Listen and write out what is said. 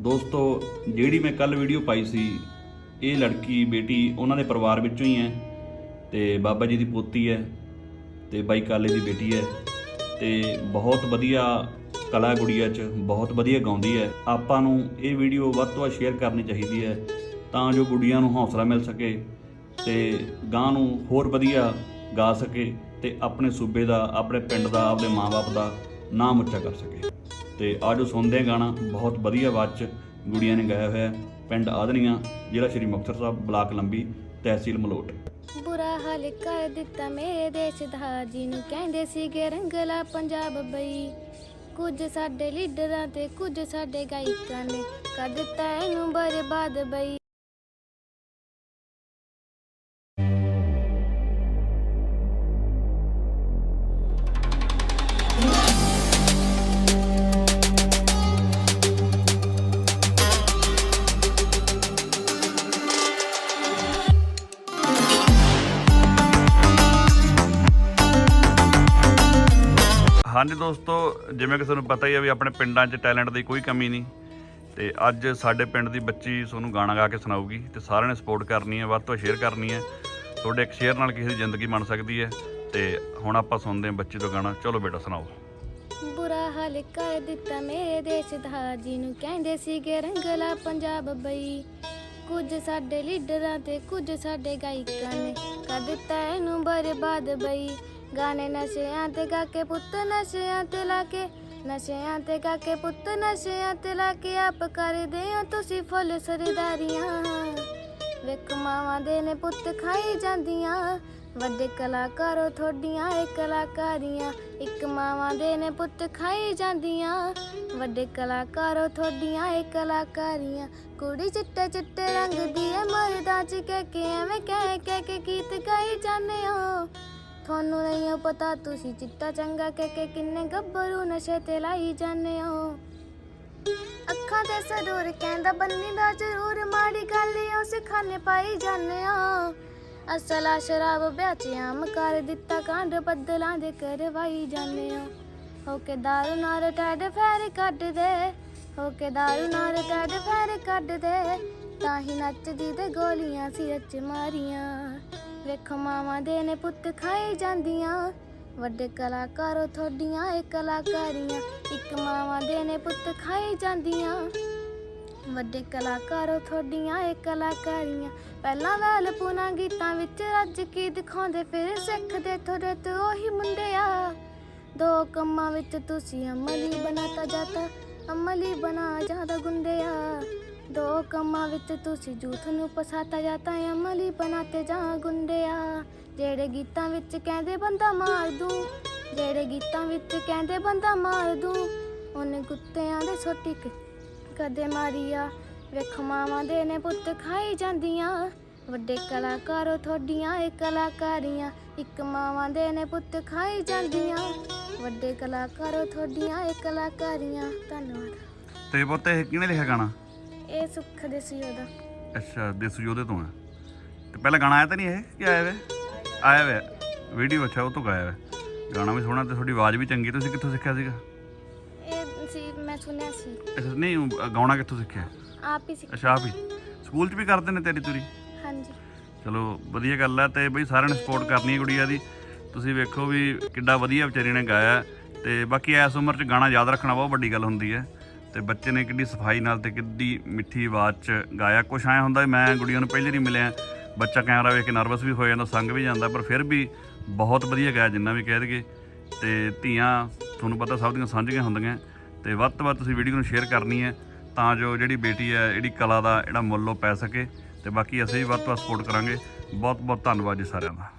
ਦੋਸਤੋ, ਜਿਹੜੀ ਮੈਂ ਕੱਲ ਵੀਡੀਓ ਪਾਈ ਸੀ, ਇਹ ਲੜਕੀ, ਬੇਟੀ ਉਹਨਾਂ ਦੇ ਪਰਿਵਾਰ ਵਿੱਚੋਂ ਹੀ ਹੈ ਤੇ ਬਾਬਾ ਜੀ ਦੀ ਪੋਤੀ ਹੈ ਤੇ ਬਾਈ ਕਾਲੇ ਦੀ ਬੇਟੀ ਹੈ ਤੇ ਬਹੁਤ ਵਧੀਆ ਕਲਾ ਗੁੜੀਆ ਚ ਬਹੁਤ ਵਧੀਆ ਗਾਉਂਦੀ ਹੈ। ਆਪਾਂ ਨੂੰ ਇਹ ਵੀਡੀਓ ਵੱਧ ਤੋਂ ਵੱਧ ਸ਼ੇਅਰ ਕਰਨੀ ਚਾਹੀਦੀ ਹੈ ਤਾਂ ਜੋ ਗੁੜੀਆਂ ਨੂੰ ਹੌਸਲਾ ਮਿਲ ਸਕੇ ਤੇ ਗਾਂ ਨੂੰ ਹੋਰ ਵਧੀਆ ਗਾ ਸਕੇ ਤੇ ਆਪਣੇ ਸੂਬੇ ਦਾ, ਆਪਣੇ ਪਿੰਡ ਦਾ, ਆਪਣੇ ਮਾਪੇ ਦਾ ਨਾਮ ਉੱਚਾ ਕਰ ਸਕੇ। ਤੇ ਆਜੋ ਸੁਣਦੇ ਹਾਂ ਗਾਣਾ, ਬਹੁਤ ਵਧੀਆ ਆਵਾਜ਼ ਗੁੜੀਆਂ ਨੇ ਗਾਇਆ ਹੋਇਆ ਪਿੰਡ ਆਦਨੀਆਂ, ਜ਼ਿਲ੍ਹਾ ਸ਼੍ਰੀ ਮੁਕਤਸਰ ਸਾਹਿਬ, ਬਲਾਕ ਲੰਬੀ, ਤਹਿਸੀਲ ਮਲੋਟ। ਬੁਰਾ ਹਾਲ ਕਰ ਦਿੱਤਾ ਮੇਰੇ ਦੇਸ਼ ਦਾ, ਜਿਹਨੂੰ ਕਹਿੰਦੇ ਸੀਗੇ ਰੰਗਲਾ ਪੰਜਾਬ ਬਈ। ਕੁਝ ਸਾਡੇ ਲੀਡਰਾਂ ਤੇ ਕੁਝ ਸਾਡੇ ਗਾਇਕਾਂ ਨੇ ਕਰ ਦਿੱਤਾ ਇਹਨੂੰ ਬਰਬਾਦ ਬਈ। ਹਾਂਜੀ ਦੋਸਤੋ, ਜਿਵੇਂ ਕਿ ਤੁਹਾਨੂੰ ਪਤਾ ਹੀ ਹੈ ਵੀ ਆਪਣੇ ਪਿੰਡਾਂ 'ਚ ਟੈਲੈਂਟ ਦੀ ਕੋਈ ਕਮੀ ਨਹੀਂ। ਤੇ ਅੱਜ ਸਾਡੇ ਪਿੰਡ ਦੀ ਬੱਚੀ ਤੁਹਾਨੂੰ ਗਾਣਾ ਗਾ ਕੇ ਸੁਣਾਊਗੀ ਤੇ ਸਾਰਿਆਂ ਨੇ ਸਪੋਰਟ ਕਰਨੀ ਹੈ, ਵੱਧ ਤੋਂ ਸ਼ੇਅਰ ਕਰਨੀ ਹੈ। ਤੁਹਾਡੇ ਇੱਕ ਸ਼ੇਅਰ ਨਾਲ ਕਿਸੇ ਦੀ ਜ਼ਿੰਦਗੀ ਬਣ ਸਕਦੀ ਹੈ ਤੇ ਹੁਣ ਆਪਾਂ ਸੁਣਦੇ ਹਾਂ ਬੱਚੀ ਤੋਂ ਗਾਣਾ। ਚਲੋ ਬੇਟਾ, ਸੁਣਾਓ। ਬੁਰਾ ਹਾਲ ਕਰ ਦਿੱਤਾ ਮੇਰੇ ਦੇਸ਼ ਦਾ ਜਿਹਨੂੰ ਕਹਿੰਦੇ ਸੀਗੇ ਰੰਗਲਾ ਪੰਜਾਬ ਬਈ। ਕੁਝ ਸਾਡੇ ਲੀਡਰਾਂ ਤੇ ਕੁਝ ਸਾਡੇ ਗਾਇਕਾਂ ਨੇ ਕਰ ਦਿੱਤਾ ਇਹਨੂੰ ਬਰਬਾਦ ਬਈ। ਗਾਣੇ ਨਸ਼ਿਆਂ ਤੇ ਗਾ ਕੇ ਪੁੱਤ ਨਸ਼ਿਆਂ ਤੇ ਲਾ ਕੇ, ਨਸ਼ਿਆਂ ਤੇ ਗਾ ਕੇ ਪੁੱਤ ਨਸ਼ਿਆਂ ਤੇ ਲਾ ਕੇ ਆਪ ਕਰਦੇ ਹੋ ਤੁਸੀਂ ਫੁੱਲ ਸਰਦਾਰੀਆਂ। ਵੇਖ ਮਾਵਾਂ ਦੇ ਨੇ ਪੁੱਤ ਖਾਈ ਜਾਂਦੀਆਂ, ਵੱਡੇ ਕਲਾਕਾਰੋ ਥੋਡੀਆਂ ਇਹ ਕਲਾਕਾਰੀਆਂ। ਇੱਕ ਮਾਵਾਂ ਦੇ ਨੇ ਪੁੱਤ ਖਾਈ ਜਾਂਦੀਆਂ, ਵੱਡੇ ਕਲਾਕਾਰੋ ਥੋਡੀਆਂ ਇਹ ਕਲਾਕਾਰੀਆਂ। ਕੁੜੀ ਚਿੱਟੇ ਚਿੱਟੇ ਰੰਗ ਦੀ ਐ ਮਰਦਾਂ ਚ ਕਹਿ ਕੇ ਐਵੇਂ ਕਹਿ ਕਹਿ ਕੇ ਗੀਤ ਗਾਈ ਜਾਂਦੇ ਹੋ। ਤੁਹਾਨੂੰ ਨਹੀਂ ਪਤਾ, ਤੁਸੀਂ ਚਿੱਟਾ ਚੰਗਾ ਕਹਿ ਕੇ ਕਿੰਨੇ ਗੱਭਰੂ ਨਸ਼ੇ ਤੇ ਲਾਈ ਜਾਂਦੇ ਹੋ। ਅੱਖਾਂ ਤੇ ਸਰੂਰ ਕਹਿੰਦਾ, ਬੰਨੀ ਦਾ ਜ਼ਰੂਰ ਮਾੜੀ ਗੱਲ ਈ ਉਸ ਪਾਈ ਜਾਂਦੇ ਹੋ। ਅਸਲਾ ਸ਼ਰਾਬ ਵੇਚਿਆ ਕਰ ਦਿੱਤਾ, ਕਾਂਡ ਬੱਦਲਾਂ ਦੇ ਕਰਵਾਈ ਜਾਂਦੇ ਹੋ। ਹੋ ਕੇ ਦਾਰੂ ਨਾਲ ਟੈਡ ਫੈਰ ਕੱਢਦੇ ਹੋ ਕੇ ਦਾਰੂ ਨਾਲ ਟੈਡ ਫੈਰ ਕੱਢਦੇ ਤਾਂ ਹੀ ਨੱਚਦੀ ਤੇ ਗੋਲੀਆਂ ਸਿਰ 'ਚ ਮਾਰੀਆਂ। ਵੇਖੋ ਮਾਵਾਂ ਦੇ ਨੇ ਪੁੱਤ ਖਾਈ ਜਾਂਦੀਆਂ। ਵੱਡੇ ਕਲਾਕਾਰੋ ਥੋਡੀਆਂ ਇਹ ਕਲਾਕਾਰੀਆਂ, ਇੱਕ ਮਾਵਾਂ ਦੇ ਨੇ ਪੁੱਤ ਖਾਈ ਜਾਂਦੀਆਂ। ਵੱਡੇ ਕਲਾਕਾਰੋ ਥੋਡੀਆਂ ਇਹ ਕਲਾਕਾਰੀਆਂ, ਪਹਿਲਾਂ ਵੈਲ ਪੁਨਾ ਗੀਤਾਂ ਵਿੱਚ ਰੱਜ ਕੀ ਦਿਖਾਉਂਦੇ, ਫਿਰ ਸਿੱਖਦੇ ਥੋੜੇ ਤੋਂ ਉਹੀ ਮੁੰਡਿਆ। ਦੋ ਕੰਮਾਂ ਵਿੱਚ ਤੁਸੀਂ ਅਮਲੀ ਬਣਾਤਾ ਜਾਤਾ, ਅਮਲੀ ਬਣਾ ਜਾਦਾ ਗੁੰਡਿਆ। ਦੋ ਕੰਮਾਂ ਵਿੱਚ ਤੁਸੀਂ ਜੂਥ ਨੂੰ ਪਸਾਤਾ ਜਾਤਾ ਅਮਲੀ ਬਣਾਤੇ ਜਾ ਗੁੰਡਿਆ। ਜਿਹੜੇ ਗੀਤਾਂ ਵਿੱਚ ਕਹਿੰਦੇ ਬੰਦਾ ਮਾਰ ਦੂੰ, ਜਿਹੜੇ ਗੀਤਾਂ ਵਿੱਚ ਕਹਿੰਦੇ ਬੰਦਾ ਮਾਰ ਦੂੰ, ਉਹਨੇ ਕੁੱਤਿਆਂ ਦੇ ਛੋਟੀ ਕਦੇ ਮਾਰੀਆ। ਵੇਖ ਮਾਵਾਂ ਦੇ ਨੇ ਪੁੱਤ ਖਾਈ ਜਾਂਦੀਆਂ, ਵੱਡੇ ਕਲਾਕਾਰੋ ਤੁਹਾਡੀਆਂ ਇਹ ਕਲਾਕਾਰੀਆਂ। ਇੱਕ ਮਾਵਾਂ ਦੇ ਨੇ ਪੁੱਤ ਖਾਈ ਜਾਂਦੀਆਂ, ਵੱਡੇ ਕਲਾਕਾਰੋ ਤੁਹਾਡੀਆਂ ਇਹ ਕਲਾਕਾਰੀਆਂ। ਧੰਨਵਾਦ। ਤੇ ਪੁੱਤ ਇਹ ਕਿਹਨੇ ਲਿਖਿਆ ਗਾਣਾ? ਇਹ ਸੁੱਖ ਦੇ ਅੱਛਾ ਦੇਸੂ ਯੋਧੇ ਤੋਂ ਹੈ ਤੇ ਪਹਿਲਾਂ ਗਾਣਾ ਆਇਆ ਤਾਂ ਨਹੀਂ ਇਹ? ਕਿ ਆਇਆ ਵੇ? ਆਇਆ ਵੇ। ਵੀਡੀਓ ਅੱਛਾ ਉਹ ਤੋਂ ਗਾਇਆ ਵੇ। ਗਾਣਾ ਵੀ ਸੋਹਣਾ ਤੇ ਤੁਹਾਡੀ ਆਵਾਜ਼ ਵੀ ਚੰਗੀ ਤੁਸੀਂ ਕਿੱਥੋਂ ਸਿੱਖਿਆ ਸੀਗਾ? ਇਹ ਸੀ ਮੈਂ ਸੁਣਿਆ ਸੀ। ਅੱਛਾ ਨਹੀਂ ਉਹ ਗਾਉਣਾ ਕਿੱਥੋਂ ਸਿੱਖਿਆ? ਆਪ ਹੀ ਸਿੱਖ ਅੱਛਾ ਆਪ ਹੀ। ਸਕੂਲ 'ਚ ਵੀ ਕਰਦੇ ਨੇ ਤੇਰੀ ਤੁਰੀ? ਹਾਂਜੀ। ਚਲੋ ਵਧੀਆ ਗੱਲ ਹੈ ਤੇ ਬਈ ਸਾਰਿਆਂ ਨੇ ਸਪੋਰਟ ਕਰਨੀ ਹੈ ਗੁੜੀਆ ਦੀ। ਤੁਸੀਂ ਵੇਖੋ ਵੀ ਕਿੱਡਾ ਵਧੀਆ ਵਿਚਾਰੀ ਨੇ ਗਾਇਆ। ਤੇ ਬਾਕੀ ਇਸ ਉਮਰ 'ਚ ਗਾਣਾ ਯਾਦ ਰੱਖਣਾ ਬਹੁਤ ਵੱਡੀ ਗੱਲ ਹੁੰਦੀ ਹੈ। ਤੇ ਬੱਚੇ ਨੇ ਕਿੱਡੀ ਸਫ਼ਾਈ ਨਾਲ ਤੇ ਕਿੱਡੀ ਮਿੱਠੀ ਆਵਾਜ਼ 'ਚ ਗਾਇਆ। ਕੁਛ ਐ ਹੁੰਦਾ ਮੈਂ ਗੁੜੀਆਂ ਨੂੰ ਪਹਿਲੀ ਨਹੀਂ ਮਿਲਿਆ, ਬੱਚਾ ਕੈਮਰਾ ਵੇਖ ਕੇ ਨਰਵਸ ਵੀ ਹੋ ਜਾਂਦਾ, ਸੰਗ ਵੀ ਜਾਂਦਾ, ਪਰ ਫਿਰ ਵੀ ਬਹੁਤ ਵਧੀਆ ਗਾਇਆ ਜਿੰਨਾ ਵੀ ਕਹਿ ਦਈਏ। ਤੇ ਧੀਆਂ, ਤੁਹਾਨੂੰ ਪਤਾ ਸਭ ਦੀਆਂ ਸਾਂਝੀਆਂ ਹੁੰਦੀਆਂ, ਤੇ ਵੱਧ ਤੋਂ ਵੱਧ ਤੁਸੀਂ ਵੀਡੀਓ ਨੂੰ ਸ਼ੇਅਰ ਕਰਨੀ ਹੈ ਤਾਂ ਜੋ ਜਿਹੜੀ ਬੇਟੀ ਹੈ, ਜਿਹੜੀ ਕਲਾ ਦਾ ਜਿਹੜਾ ਮੁੱਲ ਉਹ ਪੈ ਸਕੇ ਤੇ ਬਾਕੀ ਅਸੀਂ ਵੀ ਵੱਧ ਤੋਂ ਵੱਧ ਸਪੋਰਟ ਕਰਾਂਗੇ। ਬਹੁਤ ਬਹੁਤ ਧੰਨਵਾਦ ਜੀ ਸਾਰਿਆਂ ਦਾ।